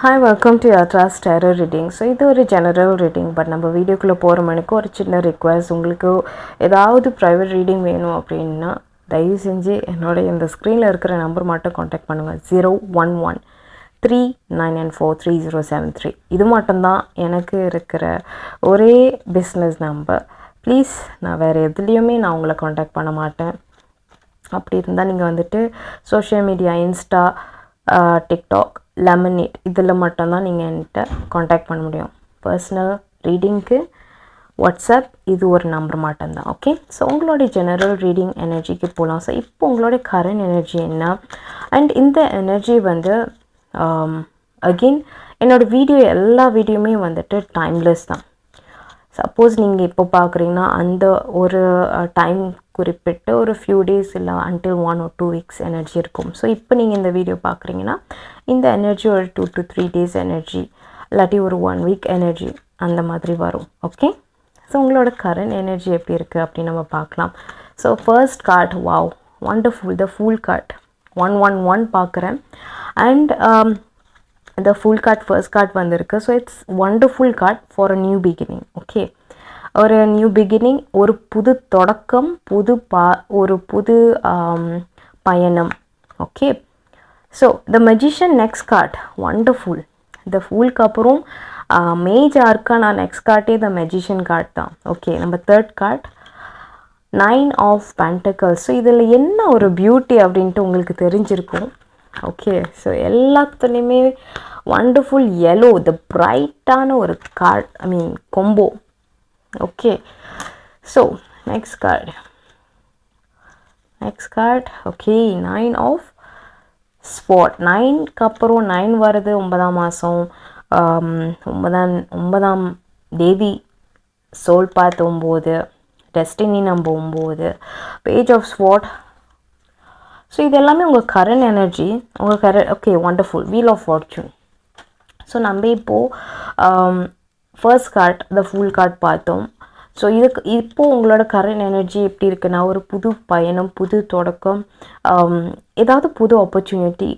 Hi welcome to ட்ராஸ் tarot reading so இது ஒரு ஜெனரல் ரீடிங் பட் நம்ம வீடியோக்குள்ளே போகிற மணிக்கு ஒரு சின்ன ரிக்வஸ்ட் உங்களுக்கு ஏதாவது ப்ரைவேட் ரீடிங் வேணும் அப்படின்னா தயவு செஞ்சு என்னோட இந்த ஸ்க்ரீனில் இருக்கிற நம்பர் மட்டும் காண்டாக்ட் பண்ணுங்கள் zero one one three nine nine four three zero seven three இது மட்டும்தான் எனக்கு இருக்கிற ஒரே பிஸ்னஸ் நம்பர் ப்ளீஸ் நான் வேறு எதுலேயுமே நான் உங்களை காண்டாக்ட் பண்ண மாட்டேன். அப்படி இருந்தால் நீங்கள் வந்துட்டு social media Insta TikTok Lemon8 இதில் மட்டும்தான் நீங்கள் என்கிட்ட காண்டாக்ட் பண்ண முடியும். பர்சனல் ரீடிங்க்கு வாட்ஸ்அப் இது ஒரு நம்பர் மட்டும்தான் ஓகே ஸோ உங்களுடைய ஜெனரல் ரீடிங் எனர்ஜிக்கு போகலாம் ஸோ இப்போ உங்களுடைய கரண்ட் எனர்ஜி என்ன? அண்ட் இந்த எனர்ஜி வந்து அகெயின் என்னோடய வீடியோ எல்லா வீடியோமே வந்துட்டு டைம்லெஸ் தான். சப்போஸ் நீங்கள் இப்போ பார்க்குறீங்கன்னா அந்த ஒரு டைம் குறிப்பிட்டு ஒரு ஃபியூ டேஸ் இல்லை அன்டில் ஒன் ஒரு டூ வீக்ஸ் எனர்ஜி இருக்கும். ஸோ இப்போ நீங்கள் இந்த வீடியோ பார்க்குறீங்கன்னா இந்த எனர்ஜி ஒரு two to three days energy இல்லாட்டி ஒரு ஒன் வீக் எனர்ஜி அந்த மாதிரி வரும். ஓகே ஸோ உங்களோட கரண்ட் எனர்ஜி எப்படி இருக்குது அப்படின்னு நம்ம பார்க்கலாம் so first card wow wonderful the fool card one one one பார்க்குறேன் அண்ட் இந்த ஃபுல் கார்ட் ஃபர்ஸ்ட் கார்ட் வந்திருக்கு. So it's wonderful card for a new beginning okay ஒரு நியூ பிகினிங் ஒரு புது தொடக்கம் புது பா ஒரு புது பயணம். Okay so the magician next card wonderful இந்த ஃபுல்க்கு அப்புறம் மேஜா இருக்கா? நான் நெக்ஸ்ட் கார்ட்டே த மெஜிஷியன் கார்ட் தான். ஓகே நம்ம third card nine of pentacles so இதில் என்ன ஒரு பியூட்டி அப்படின்ட்டு உங்களுக்கு தெரிஞ்சிருக்கும். ஓகே ஸோ எல்லாத்துலேயுமே வண்டர்ஃபுல் எல்லோ த பிரைட்டான ஒரு card I mean combo okay so next card next card okay nine of spot நைன்க்கு அப்புறம் நைன் வருது ஒன்பதாம் மாதம் ஒன்பதாம் ஒன்பதாம் தேதி சோல் பார்த்து ஒம்போது டெஸ்டினி நம்ப ஒம்போது பேஜ் ஆஃப் ஸ்பாட் ஸோ இது எல்லாமே உங்கள் கரண்ட் எனர்ஜி உங்கள் கர okay wonderful wheel of fortune so நம்ம இப்போது first card the fool card பார்த்தோம். ஸோ இதுக்கு இப்போது உங்களோட கரண்ட் எனர்ஜி எப்படி இருக்குன்னா ஒரு புது பயணம் புது தொடக்கம் um, ஏதாவது புது ஆப்பர்ச்சுனிட்டி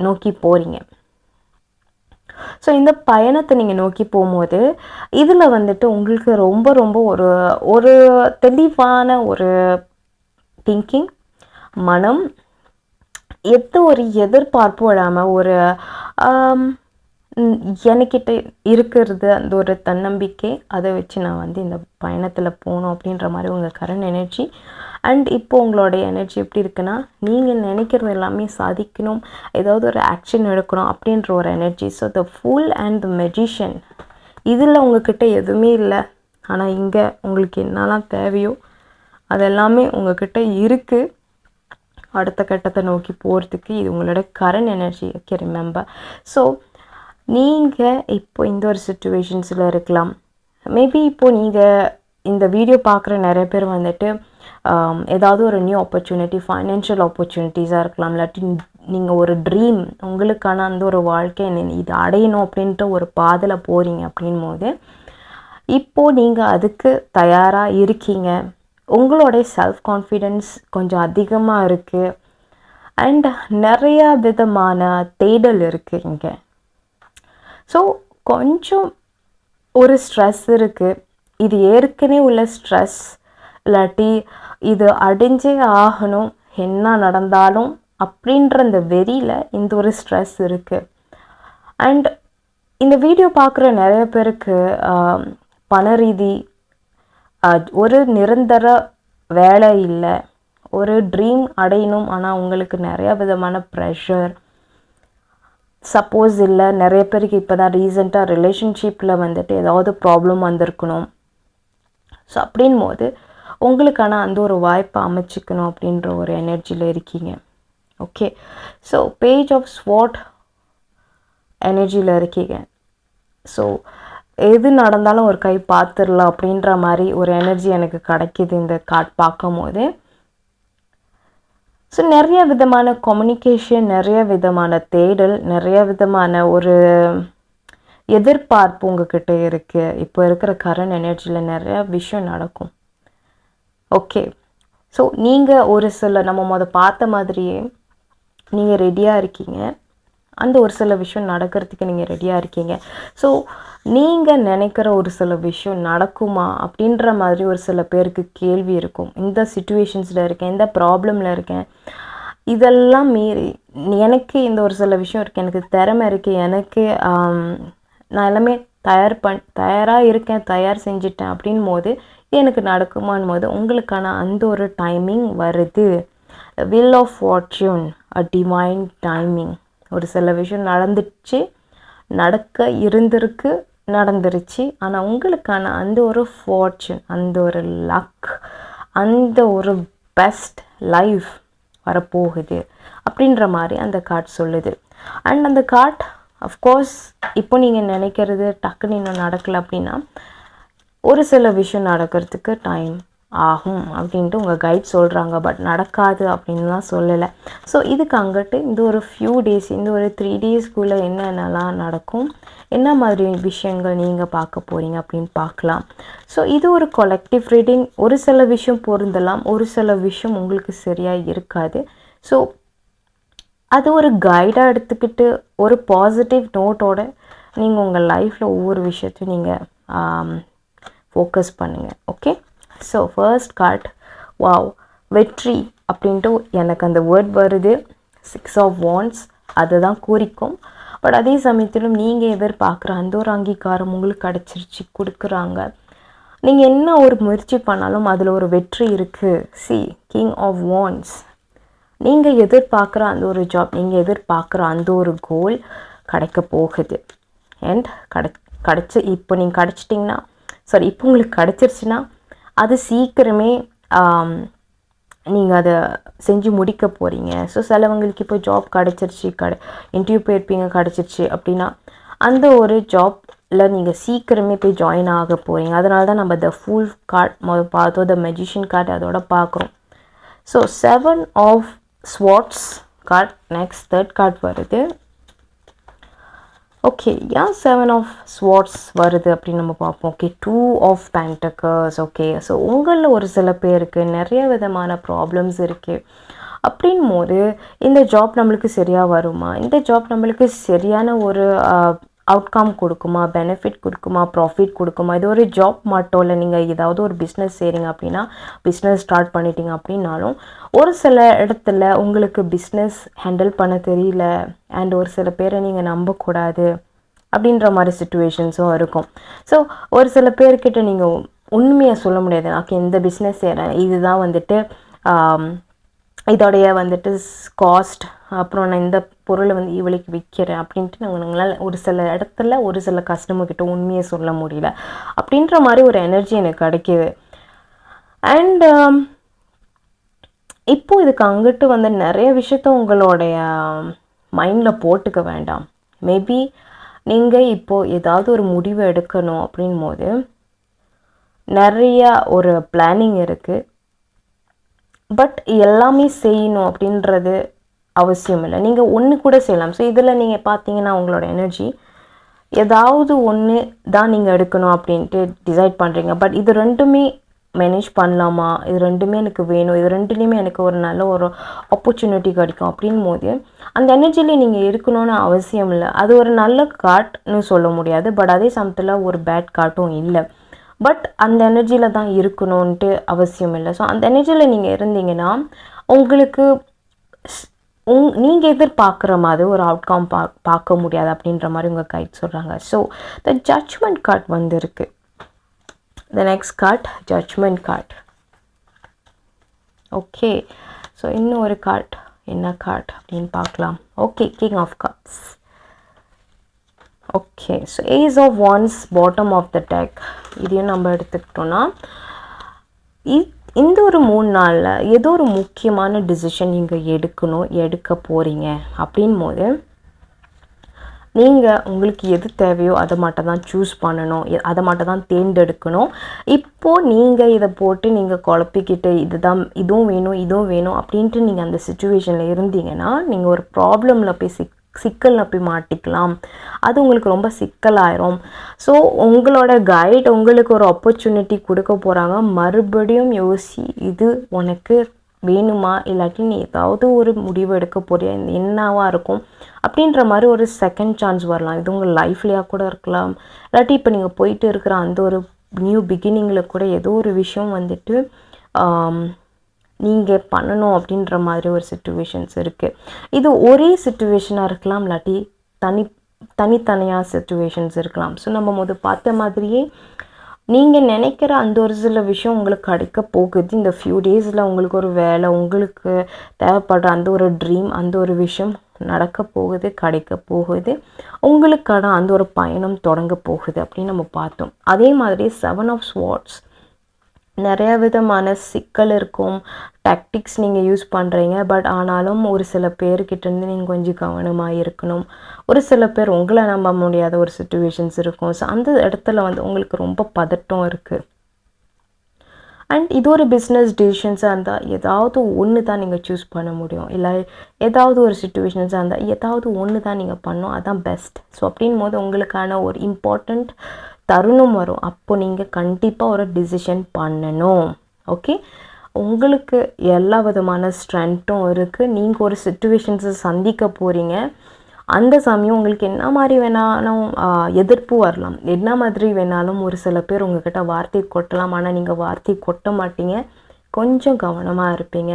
நோக்கி போகிறீங்க ஸோ இந்த பயணத்தை நீங்கள் நோக்கி போகும்போது இதில் வந்துட்டு உங்களுக்கு ரொம்ப ரொம்ப ஒரு ஒரு தெளிவான ஒரு திங்கிங் மனம் எந்த ஒரு எதிர்பார்ப்பும் இல்லாமல் ஒரு um, எனக்கிட்ட இருக்கிறது அந்த ஒரு தன்னம்பிக்கை அதை வச்சு நான் வந்து இந்த பயணத்தில் போகணும் அப்படின்ற மாதிரி உங்கள் கரண்ட் எனர்ஜி அண்ட் இப்போ உங்களோட எனர்ஜி எப்படி இருக்குன்னா நீங்கள் நினைக்கிறது எல்லாமே சாதிக்கணும் ஏதாவது ஒரு ஆக்ஷன் எடுக்கணும் அப்படின்ற ஒரு energy so the fool and the magician இதில் உங்ககிட்ட எதுவுமே இல்லை. ஆனால் இங்கே உங்களுக்கு என்னெல்லாம் தேவையோ அதெல்லாமே உங்ககிட்ட இருக்குது அடுத்த கட்டத்தை நோக்கி போகிறதுக்கு இது உங்களோட current energy okay remember so நீங்கள் இப்போ இந்த ஒரு சுச்சுவேஷன்ஸில் இருக்கலாம். மேபி இப்போது நீங்கள் இந்த வீடியோ பார்க்குற நிறைய பேர் வந்துட்டு ஏதாவது ஒரு நியூ ஆப்பர்ச்சுனிட்டி ஃபைனான்ஷியல் ஆப்பர்ச்சுனிட்டிஸாக இருக்கலாம். இல்லாட்டி நீங்கள் ஒரு ட்ரீம் உங்களுக்கான அந்த ஒரு வாழ்க்கை இது அடையணும் அப்படின்ட்டு ஒரு பாதையில் போகிறீங்க அப்படின் போது இப்போது நீங்கள் அதுக்கு தயாராக இருக்கீங்க. உங்களுடைய செல்ஃப் கான்ஃபிடென்ஸ் கொஞ்சம் அதிகமாக இருக்குது அண்ட் நிறையா விதமான தேடல் இருக்குது இங்கே. ஸோ கொஞ்சம் ஒரு ஸ்ட்ரெஸ் இருக்குது இது ஏற்கனவே உள்ள ஸ்ட்ரெஸ் இல்லாட்டி இது அடைஞ்சே ஆகணும். என்ன நடந்தாலும் அப்படின்ற அந்த வெறியில் இந்த ஒரு ஸ்ட்ரெஸ் இருக்குது அண்ட் இந்த வீடியோ பார்க்குற நிறைய பேருக்கு பண ரீதி ஒரு நிரந்தர வேலை இல்லை. ஒரு ட்ரீம் அடையணும். ஆனால் உங்களுக்கு நிறையா விதமான ப்ரெஷர் சப்போஸ் இல்லை நிறைய பேருக்கு இப்போ தான் ரீசெண்டாக ரிலேஷன்ஷிப்பில் வந்துட்டு ஏதாவது ப்ராப்ளம் வந்திருக்கணும். ஸோ அப்படின் போது உங்களுக்கான அந்த ஒரு வாய்ப்பை அமைச்சிக்கணும் அப்படின்ற ஒரு எனர்ஜியில் இருக்கீங்க. Okay so page of swords எனர்ஜியில் இருக்கீங்க? ஸோ எது நடந்தாலும் ஒரு கை பார்த்துடலாம் அப்படின்ற மாதிரி ஒரு எனர்ஜி எனக்கு கிடைக்கிது இந்த கார்ட் பார்க்கும் போது ஸோ நிறைய விதமான கம்யூனிகேஷன் நிறைய விதமான தேடல் நிறைய விதமான ஒரு எதிர்பார்ப்பு உங்ககிட்ட இருக்குது இப்போ இருக்கிற கரண்ட் எனர்ஜியில் நிறைய விஷயம் நடக்கும். ஓகே ஸோ நீங்கள் ஒரு சில நம்ம முத பார்த்த மாதிரியே நீங்கள் ரெடியாக இருக்கீங்க. அந்த ஒரு சில விஷயம் நடக்கிறதுக்கு நீங்கள் ரெடியாக இருக்கீங்க. ஸோ நீங்கள் நினைக்கிற ஒரு சில விஷயம் நடக்குமா? அப்படின்ற மாதிரி ஒரு சில பேருக்கு கேள்வி இருக்கும். இந்த சுச்சுவேஷன்ஸில் இருக்கேன் இந்த ப்ராப்ளமில் இருக்கேன். இதெல்லாம் மீறி எனக்கு இந்த ஒரு சில விஷயம் இருக்குது எனக்கு திறமை இருக்குது எனக்கு நான் எல்லாமே தயார் பண் தயாராக இருக்கேன் தயார் செஞ்சுட்டேன் அப்படின் போது எனக்கு நடக்குமான் போது உங்களுக்கான அந்த ஒரு டைமிங் வருது. Wheel of fortune a divine timing ஒரு சில விஷயம் நடந்துச்சு நடக்க இருந்திருக்கு நடந்துருச்சு. ஆனால் உங்களுக்கான அந்த ஒரு ஃபார்ச்சூன் அந்த ஒரு லக் அந்த ஒரு பெஸ்ட் லைஃப் வரப்போகுது அப்படின்ற மாதிரி அந்த கார்ட் சொல்லுது. அண்ட் அந்த கார்ட் அஃப்கோர்ஸ் இப்போ நீங்கள் நினைக்கிறது டக்குன்னு இன்னும் நடக்கலை அப்படின்னா ஒரு சில விஷயம் நடக்கிறதுக்கு டைம் ஆகும் அப்படின்ட்டு உங்கள் கைட் சொல்கிறாங்க பட் நடக்காது அப்படின்லாம் சொல்லலை. ஸோ இதுக்கு அங்கிட்டு இந்த ஒரு ஃபியூ டேஸ் இந்த ஒரு த்ரீ டேஸ்க்குள்ளே என்னென்னலாம் நடக்கும்? என்ன மாதிரி விஷயங்கள் நீங்கள் பார்க்க போகிறீங்க அப்படின்னு பார்க்கலாம். ஸோ இது ஒரு கொலெக்டிவ் ரீடிங் ஒரு சில விஷயம் பொருந்தலாம். ஒரு சில விஷயம் உங்களுக்கு சரியாக இருக்காது. ஸோ அது ஒரு கைடாக எடுத்துக்கிட்டு ஒரு பாசிட்டிவ் நோட்டோட நீங்கள் உங்கள் லைஃப்பில் ஒவ்வொரு விஷயத்தையும் நீங்கள் ஃபோக்கஸ் பண்ணுங்கள் okay so first card wow வெற்றி அப்படின்ட்டு எனக்கு அந்த வேர்ட் வருது. சிக்ஸ் ஆஃப் வான்ஸ் அதை தான் குறிக்கும். பட் அதே சமயத்திலும் நீங்கள் எதிர்பார்க்குற அந்த ஒரு அங்கீகாரம் உங்களுக்கு கிடச்சிருச்சு கொடுக்குறாங்க. நீங்கள் என்ன ஒரு முயற்சி பண்ணாலும் அதில் ஒரு வெற்றி இருக்குது சி கிங் ஆஃப் வான்ஸ் நீங்கள் எதிர்பார்க்குற அந்த ஒரு ஜாப் நீங்கள் எதிர்பார்க்குற அந்த ஒரு கோல் கிடைக்க போகுது. அண்ட் கிடை கிடச்சி இப்போ நீங்கள் கிடச்சிட்டிங்கன்னா சாரி இப்போ உங்களுக்கு கிடச்சிருச்சுன்னா அது சீக்கிரமே நீங்கள் அதை செஞ்சு முடிக்க போகிறீங்க ஸோ சிலவங்களுக்கு இப்போ ஜாப் கிடச்சிருச்சு கடை இன்டர்வியூ போயிருப்பீங்க கிடச்சிருச்சு அப்படின்னா அந்த ஒரு ஜாப்பில் நீங்கள் சீக்கிரமே போய் ஜாயின் ஆக போகிறீங்க அதனால தான் நம்ம த ஃபுல் கார்ட் முதல் பார்த்தோம் த மெஜிஷியன் கார்ட் அதோட பார்க்குறோம். So seven of swords card next third card வருது. ஓகே ஏன் செவன் ஆஃப் ஸ்வாட்ஸ் வருது அப்படின்னு நம்ம பார்ப்போம். Okay two of pentacles okay so உங்களில் ஒரு சில பேருக்கு நிறைய விதமான ப்ராப்ளம்ஸ் இருக்குது அப்படின் போது இந்த ஜாப் நம்மளுக்கு சரியாக வருமா? இந்த ஜாப் நம்மளுக்கு சரியான ஒரு அவுட்கம் கொடுக்குமா பெனிஃபிட் கொடுக்குமா ப்ராஃபிட் கொடுக்குமா இது ஒரு ஜாப் மட்டும் இல்லை நீங்கள் ஏதாவது ஒரு பிஸ்னஸ் செய்கிறீங்க அப்படின்னா பிஸ்னஸ் ஸ்டார்ட் பண்ணிட்டீங்க அப்படின்னாலும் ஒரு சில இடத்துல உங்களுக்கு பிஸ்னஸ் ஹேண்டில் பண்ண தெரியல அண்ட் ஒரு சில பேரை நீங்கள் நம்பக்கூடாது அப்படின்ற மாதிரி சுச்சுவேஷன்ஸும் இருக்கும். ஸோ ஒரு சில பேர்கிட்ட நீங்கள் உண்மையை சொல்ல முடியாது. ஓகே இந்த பிஸ்னஸ் செய்கிறேன் இதுதான் வந்துட்டு இதோடைய வந்துட்டு காஸ்ட் அப்புறம் நான் இந்த பொருளை வந்து இவளுக்கு விற்கிறேன் அப்படின்ட்டு நாங்கள் எங்களால் ஒரு சில இடத்துல ஒரு சில கஸ்டமர்கிட்ட உண்மையை சொல்ல முடியல. அப்படின்ற மாதிரி ஒரு எனர்ஜி எனக்கு கிடைக்கிது. அண்ட் um, இப்போ இதுக்கு அங்கிட்டு வந்து நிறைய விஷயத்த உங்களுடைய um, மைண்டில் போட்டுக்க வேண்டாம். மேபி நீங்கள் இப்போது ஏதாவது ஒரு முடிவு எடுக்கணும் அப்படின் போது நிறையா ஒரு பிளானிங் இருக்குது பட் எல்லாமே செய்யணும் அப்படின்றது அவசியம் இல்லை. நீங்கள் ஒன்று கூட செய்யலாம். ஸோ இதில் நீங்கள் பார்த்தீங்கன்னா உங்களோட எனர்ஜி ஏதாவது ஒன்று தான் நீங்கள் எடுக்கணும் அப்படின்ட்டு டிசைட் பண்ணுறீங்க பட் இது ரெண்டுமே மேனேஜ் பண்ணலாமா? இது ரெண்டுமே எனக்கு வேணும். இது ரெண்டுலேயுமே எனக்கு ஒரு நல்ல ஒரு ஆப்பர்ச்சுனிட்டி கிடைக்கும் அப்படின் போது அந்த எனர்ஜியில் நீங்கள் இருக்கணும்னு அவசியம் இல்லை. அது ஒரு நல்ல காட்னு சொல்ல முடியாது. பட் அதே சமயத்தில் ஒரு பேட் காட்டும் இல்லை. பட் அந்த எனர்ஜியில் தான் இருக்கணும்ன்ட்டு அவசியம் இல்லை. ஸோ அந்த எனர்ஜியில் நீங்கள் இருந்தீங்கன்னா உங்களுக்கு உங் நீங்கள் எதிர்பார்க்குற மாதிரி ஒரு அவுட்கம் பா பார்க்க முடியாது அப்படின்ற மாதிரி உங்கள் கைட் சொல்கிறாங்க ஸோ த ஜட்ஜ்மெண்ட் கார்ட் வந்துருக்கு. The next card judgement card okay so இன்னும் ஒரு கார்ட் என்ன கார்ட் அப்படின்னு பார்க்கலாம். Okay king of cups okay so ace of wands bottom of the deck இதையும் நம்ம எடுத்துக்கிட்டோன்னா இ- இந்த ஒரு மூணு நாளில் ஏதோ ஒரு முக்கியமான டிசிஷன் நீங்கள் எடுக்கணும் எடுக்க போகிறீங்க அப்படின் போது நீங்கள் உங்களுக்கு எது தேவையோ அதை மட்டும் தான் சூஸ் பண்ணணும் அதை மட்டும் தான் தேர்ந்தெடுக்கணும். இப்போது நீங்கள் இதை போட்டு நீங்கள் குழப்பிக்கிட்டு இதுதான் இதுவும் வேணும் இதுவும் வேணும் அப்படின்ட்டு நீங்கள் அந்த சுச்சுவேஷனில் இருந்தீங்கன்னா நீங்கள் ஒரு ப்ராப்ளமில் போய் சிக் சிக்கலில் போய் மாட்டிக்கலாம். அது உங்களுக்கு ரொம்ப சிக்கலாயிரும். ஸோ உங்களோட கைட் உங்களுக்கு ஒரு ஆப்பர்ச்சுனிட்டி கொடுக்க போகிறாங்க மறுபடியும் யோசி இது உனக்கு வேணுமா? இல்லாட்டி நீ ஏதாவது ஒரு முடிவு எடுக்க போறியா? இந்த இருக்கும்? அப்படின்ற மாதிரி ஒரு செகண்ட் சான்ஸ் வரலாம். இது உங்கள் லைஃப்லையாக கூட இருக்கலாம். இல்லாட்டி இப்போ நீங்கள் போயிட்டு இருக்கிற அந்த ஒரு நியூ பிகினிங்கில் கூட ஏதோ ஒரு விஷயம் வந்துட்டு நீங்கள் பண்ணணும் அப்படின்ற மாதிரி ஒரு சுச்சுவேஷன்ஸ் இருக்குது இது ஒரே சுச்சுவேஷனாக இருக்கலாம் இல்லாட்டி தனி தனித்தனியாக சுச்சுவேஷன்ஸ் இருக்கலாம். ஸோ நம்ம முத பார்த்த மாதிரியே நீங்கள் நினைக்கிற அந்த ஒரு சில விஷயம் உங்களுக்கு கிடைக்க போகுது. இந்த ஃபியூ டேஸில் உங்களுக்கு ஒரு வேலை உங்களுக்கு தேவைப்படுற அந்த ஒரு ட்ரீம் அந்த ஒரு விஷயம் நடக்க போகுது கிடைக்க போகுது. உங்களுக்கான அந்த ஒரு பயணம் தொடங்க போகுது அப்படின்னு நம்ம பார்த்தோம். அதே மாதிரி செவன் ஆஃப் ஸ்வாட்ஸ் நிறைய விதமான சிக்கல் இருக்கும் டாக்டிக்ஸ் நீங்கள் யூஸ் பண்ணுறீங்க பட் ஆனாலும் ஒரு சில பேர்கிட்டேருந்து நீங்கள் கொஞ்சம் கவனமாக இருக்கணும். ஒரு சில பேர் உங்களை நம்ப முடியாத ஒரு சுச்சுவேஷன்ஸ் இருக்கும். ஸோ அந்த இடத்துல வந்து உங்களுக்கு ரொம்ப பதட்டம் இருக்குது அண்ட் இது ஒரு பிஸ்னஸ் டிசிஷன்ஸாக இருந்தால் ஏதாவது ஒன்று தான் நீங்கள் சூஸ் பண்ண முடியும். இல்லை ஏதாவது ஒரு சுச்சுவேஷன்ஸாக இருந்தால் ஏதாவது ஒன்று தான் நீங்கள் பண்ணணும். அதுதான் பெஸ்ட் ஸோ அப்படின் போது உங்களுக்கான ஒரு இம்பார்ட்டண்ட் தருணம் வரும். அப்போ நீங்கள் கண்டிப்பாக ஒரு டிசிஷன் பண்ணணும். ஓகே உங்களுக்கு எல்லா விதமான ஸ்ட்ரென்த்தும் இருக்குது நீங்கள் ஒரு சுச்சுவேஷன்ஸை சந்திக்க போகிறீங்க அந்த சமயம் உங்களுக்கு என்ன மாதிரி வேணாலும் எதிர்ப்பு வரலாம். என்ன மாதிரி வேணாலும் ஒரு சில பேர் உங்ககிட்ட வார்த்தை கொட்டலாம். ஆனால் நீங்கள் வார்த்தை கொட்ட மாட்டீங்க. கொஞ்சம் கவனமாக இருப்பீங்க.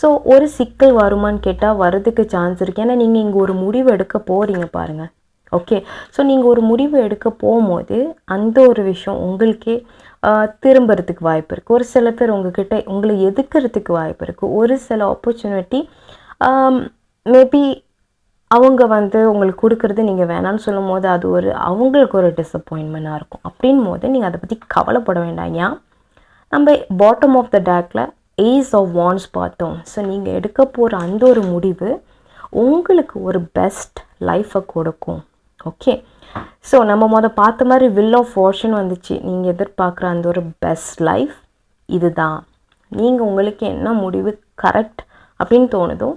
ஸோ ஒரு சிக்கல் வருமான்னு கேட்டால் வரதுக்கு சான்ஸ் இருக்குது ஏன்னா நீங்கள் இங்கே ஒரு முடிவு எடுக்க போகிறீங்க பாருங்கள் ஓகே ஸோ நீங்கள் ஒரு முடிவு எடுக்க போகும்போது அந்த ஒரு விஷயம் உங்களுக்கே திரும்புறதுக்கு வாய்ப்பு இருக்குது ஒரு சில பேர் உங்ககிட்ட உங்களை எதுக்கிறதுக்கு வாய்ப்பு இருக்குது ஒரு சில ஆப்பர்ச்சுனிட்டி மேபி அவங்க வந்து உங்களுக்கு கொடுக்குறது நீங்கள் வேணான்னு சொல்லும் போது அது ஒரு அவங்களுக்கு ஒரு டிசப்பாயின்மெண்ட்டாக இருக்கும். அப்படின் போது நீங்கள் அதை பற்றி கவலைப்பட வேண்டாம். ஏன்? நம்ம பாட்டம் ஆஃப் த டேக்கில் ஏஸ் ஆஃப் வான்ஸ் பார்த்தோம். ஸோ நீங்கள் எடுக்க போகிற அந்த ஒரு முடிவு உங்களுக்கு ஒரு பெஸ்ட் லைஃப்பை கொடுக்கும். ஓகே ஸோ நம்ம மொதல் பார்த்த மாதிரி வில் ஆஃப் ஃபார்ச்சூன் வந்துச்சு. நீங்கள் எதிர்பார்க்குற அந்த ஒரு பெஸ்ட் லைஃப் இதுதான். நீங்கள் உங்களுக்கு என்ன முடிவு கரெக்ட் அப்படின்னு தோணுதோ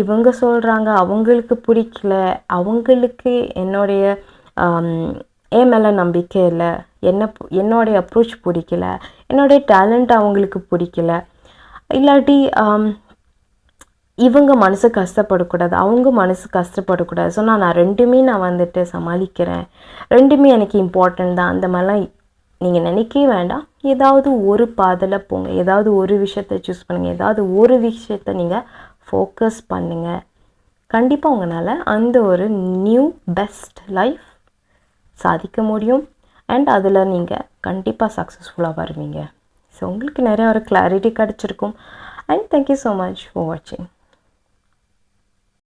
இவங்க சொல்கிறாங்க அவங்களுக்கு பிடிக்கல அவங்களுக்கு என்னுடைய என் மேலே நம்பிக்கை இல்லை என்ன என்னுடைய அப்ரோச் பிடிக்கல என்னுடைய டேலண்ட் அவங்களுக்கு பிடிக்கல. இல்லாட்டி இவங்க மனசு கஷ்டப்படக்கூடாது அவங்க மனசு கஷ்டப்படக்கூடாது. ஸோ நான் ரெண்டுமே நான் வந்துட்டு சமாளிக்கிறேன். ரெண்டுமே எனக்கு இம்பார்ட்டண்ட் தான். அந்த மாதிரிலாம் நீங்கள் நினைக்கவே வேண்டாம். ஏதாவது ஒரு பாதையில் போங்க. ஏதாவது ஒரு விஷயத்தை சூஸ் பண்ணுங்கள் ஏதாவது ஒரு விஷயத்தை நீங்கள் ஃபோக்கஸ் பண்ணுங்கள் கண்டிப்பாக உங்களால் அந்த ஒரு நியூ பெஸ்ட் லைஃப் சாதிக்க முடியும். அண்ட் அதில் நீங்கள் கண்டிப்பாக சக்ஸஸ்ஃபுல்லாக வருவீங்க. ஸோ உங்களுக்கு நிறைய ஒரு கிளாரிட்டி கிடச்சிருக்கும். And thank you so much for வாட்சிங்